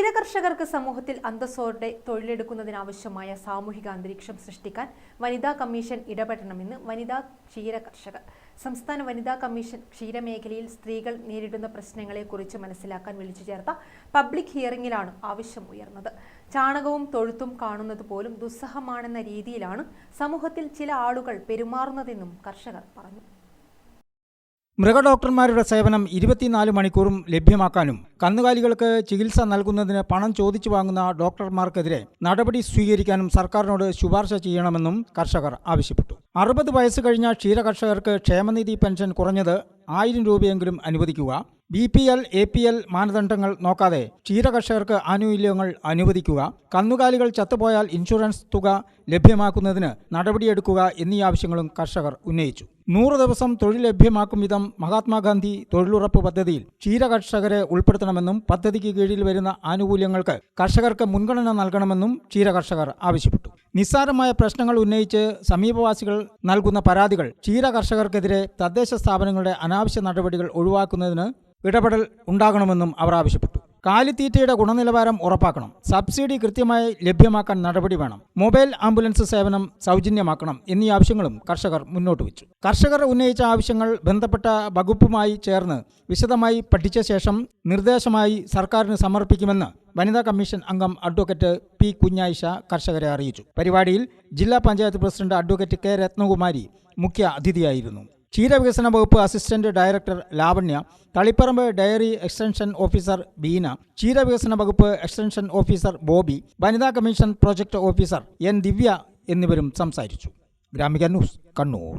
ക്ഷീരകർഷകർക്ക് സമൂഹത്തിൽ അന്തസ്സോടെ തൊഴിലെടുക്കുന്നതിനാവശ്യമായ സാമൂഹിക അന്തരീക്ഷം സൃഷ്ടിക്കാൻ വനിതാ കമ്മീഷൻ ഇടപെടണമെന്ന് വനിതാ ക്ഷീര കർഷകർ സംസ്ഥാന വനിതാ കമ്മീഷൻ ക്ഷീരമേഖലയിൽ സ്ത്രീകൾ നേരിടുന്ന പ്രശ്നങ്ങളെക്കുറിച്ച് മനസ്സിലാക്കാൻ വിളിച്ചു ചേർത്ത പബ്ലിക് ഹിയറിംഗിലാണ് ആവശ്യം ഉയർന്നത്. ചാണകവും തൊഴുത്തും കാണുന്നത് പോലും ദുസ്സഹമാണെന്ന രീതിയിലാണ് സമൂഹത്തിൽ ചില ആളുകൾ പെരുമാറുന്നതെന്നും കർഷകർ പറഞ്ഞു. മൃഗഡോക്ടർമാരുടെ സേവനം ഇരുപത്തിനാല് മണിക്കൂറും ലഭ്യമാക്കാനും കന്നുകാലികൾക്ക് ചികിത്സ നൽകുന്നതിന് പണം ചോദിച്ചു വാങ്ങുന്ന ഡോക്ടർമാർക്കെതിരെ നടപടി സ്വീകരിക്കാനും സർക്കാരിനോട് ശുപാർശ ചെയ്യണമെന്നും കർഷകർ ആവശ്യപ്പെട്ടു. അറുപത് വയസ്സ് കഴിഞ്ഞ ക്ഷീരകർഷകർക്ക് ക്ഷേമനിധി പെൻഷൻ കുറഞ്ഞത് ആയിരം രൂപയെങ്കിലും അനുവദിക്കുക. B P L A P L മാനദണ്ഡങ്ങൾ നോക്കാതെ ക്ഷീരകർഷകർക്ക് ആനുകൂല്യങ്ങൾ അനുവദിക്കുക കന്നുകാലികൾ ചത്തുപോയാൽ ഇൻഷുറൻസ് തുക ലഭ്യമാക്കുന്നതിന് നടപടിയെടുക്കുക എന്നീ ആവശ്യങ്ങളും കർഷകർ ഉന്നയിച്ചു. നൂറ് ദിവസം തൊഴിൽ ലഭ്യമാക്കും വിധം മഹാത്മാഗാന്ധി തൊഴിലുറപ്പ് പദ്ധതിയിൽ ക്ഷീരകർഷകരെ ഉൾപ്പെടുത്തണമെന്നും പദ്ധതിക്ക് കീഴിൽ വരുന്ന ആനുകൂല്യങ്ങൾക്ക് കർഷകർക്ക് മുൻഗണന നൽകണമെന്നും ക്ഷീരകർഷകർ ആവശ്യപ്പെട്ടു. നിസ്സാരമായ പ്രശ്നങ്ങൾ ഉന്നയിച്ച് സമീപവാസികൾ നൽകുന്ന പരാതികൾ ക്ഷീര കർഷകർക്കെതിരെ തദ്ദേശ സ്ഥാപനങ്ങളുടെ അനാവശ്യ നടപടികൾ ഒഴിവാക്കുന്നതിന് ഇടപെടൽ ഉണ്ടാകണമെന്നും അവർ ആവശ്യപ്പെട്ടു. കാലിത്തീറ്റയുടെ ഗുണനിലവാരം ഉറപ്പാക്കണം. സബ്സിഡി കൃത്യമായി ലഭ്യമാക്കാൻ നടപടി വേണം. മൊബൈൽ ആംബുലൻസ് സേവനം സൗജന്യമാക്കണം എന്നീ ആവശ്യങ്ങളും കർഷകർ മുന്നോട്ട് വെച്ചു. കർഷകർ ഉന്നയിച്ച ആവശ്യങ്ങൾ ബന്ധപ്പെട്ട വകുപ്പുമായി ചേർന്ന് വിശദമായി പഠിച്ച ശേഷം നിർദ്ദേശമായി സർക്കാരിന് സമർപ്പിക്കുമെന്ന് വനിതാ കമ്മീഷൻ അംഗം അഡ്വക്കേറ്റ് പി കുഞ്ഞായിഷ കർഷകരെ അറിയിച്ചു. പരിപാടിയിൽ ജില്ലാ panchayat president advocate K Rathnakumari മുഖ്യ അതിഥിയായിരുന്നു. ക്ഷീരവികസന വകുപ്പ് assistant director Lavanya Taliparamba dairy extension officer Beena ക്ഷീരവികസന വകുപ്പ് എക്സ്റ്റൻഷൻ ഓഫീസർ ബോബി വനിതാ commission project officer N Divya എന്നിവരും സംസാരിച്ചു. ഗ്രാമിക ന്യൂസ് കണ്ണൂർ.